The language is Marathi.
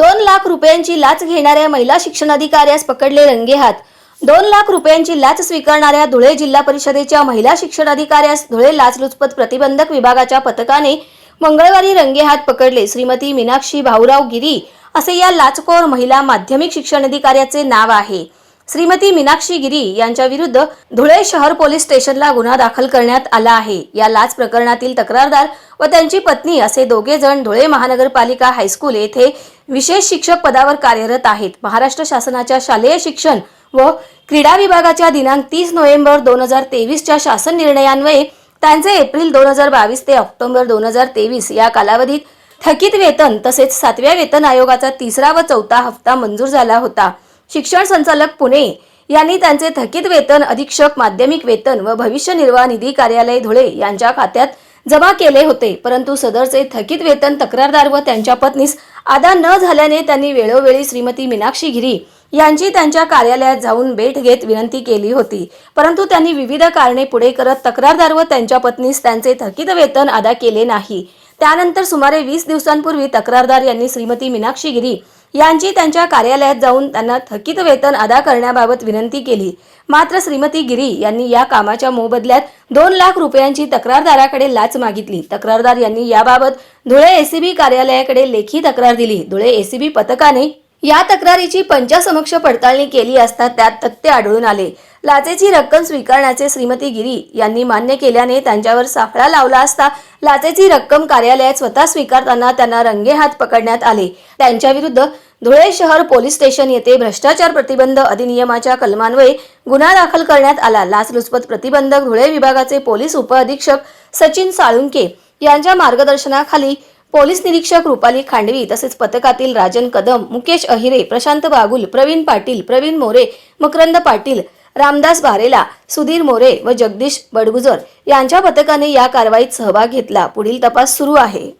दोन लाख रुपयांची लाच घेणाऱ्या महिला शिक्षण अधिकाऱ्यास पकडले रंगेहात दोन लाख रुपयांची लाच स्वीकारणाऱ्या धुळे जिल्हा परिषदेच्या महिला शिक्षण अधिकाऱ्यास धुळे लाचलुचपत प्रतिबंधक विभागाच्या पथकाने मंगळवारी रंगेहात पकडले. श्रीमती मीनाक्षी भाऊराव गिरी असे या लाचखोर महिला माध्यमिक शिक्षण अधिकाऱ्याचे नाव आहे. श्रीमती मीनाक्षी गिरी यांच्या विरुद्ध धुळे शहर पोलीस स्टेशनला गुन्हा दाखल करण्यात आला आहे. या लाच प्रकरणातील तक्रारदार व त्यांची पत्नी असे दोघे जण धुळे महानगरपालिका हायस्कूल येथे विशेष शिक्षक पदावर कार्यरत आहेत. महाराष्ट्र शासनाच्या शालेय शिक्षण व क्रीडा विभागाच्या दिनांक तीस नोव्हेंबर दोन हजार तेवीसच्या शासन निर्णयान्वये त्यांचे एप्रिल दोन हजार बावीस ते ऑक्टोबर दोन हजार तेवीस या कालावधीत थकीत वेतन तसेच सातव्या वेतन आयोगाचा तिसरा व चौथा हप्ता मंजूर झाला होता. शिक्षण संचालक पुणे यांनी त्यांचे थकीत वेतन अधीक्षक माध्यमिक वेतन व भविष्य निर्वाह निधी कार्यालय धुळे यांच्या खात्यात जमा केले होते. परंतु सदरचे थकीत वेतन तक्रारदार व त्यांच्या पत्नीस अदा न झाल्याने त्यांनी वेळोवेळी श्रीमती मीनाक्षी गिरी यांची त्यांच्या कार्यालयात जाऊन भेट घेत विनंती केली होती. परंतु त्यांनी विविध कारणे पुढे करत तक्रारदार व त्यांच्या पत्नीस त्यांचे थकीत वेतन अदा केले नाही. त्यानंतर सुमारे वीस दिवसांपूर्वी तक्रारदार यांनी श्रीमती मीनाक्षी गिरी यांची त्यांच्या कार्यालयात जाऊन त्यांना थकीत वेतन अदा करण्याबाबत विनंती केली. मात्र श्रीमती गिरी यांनी या कामाच्या मोबदल्यात दोन लाख रुपयांची तक्रारदाराकडे लाच मागितली. तक्रारदार यांनी याबाबत धुळे एसीबी कार्यालयाकडे लेखी तक्रार दिली. धुळे एसीबी पथकाने या तक्रारीची पंचासमक्ष पडताळणी केली असता त्यात तथ्य आढळून आले. लाचेची रक्कम स्वीकारण्याचे श्रीमती गिरी यांनी मान्य केल्याने त्यांच्यावर सापळा लावला असता लाचेची रक्कम कार्यालयात स्वतः स्वीकारताना त्यांना रंगेहात पकडण्यात आले. त्यांच्याविरुद्ध धुळे शहर पोलीस स्टेशन येथे भ्रष्टाचार प्रतिबंध अधिनियमाच्या कलमान्वये गुन्हा दाखल करण्यात आला. लाचलुचपत प्रतिबंधक धुळे विभागाचे पोलीस उपअधीक्षक सचिन साळुंके यांच्या मार्गदर्शनाखाली पोलीस निरीक्षक रुपाली खांडवी तसेच पथकातील राजन कदम मुकेश अहिरे प्रशांत बागुल प्रवीण पाटील प्रवीण मोरे मकरंद पाटील रामदास बारेला सुधीर मोरे व जगदीश बडगुजर यांच्या पथकाने या कारवाईत सहभाग घेतला. पुढील तपास सुरू आहे.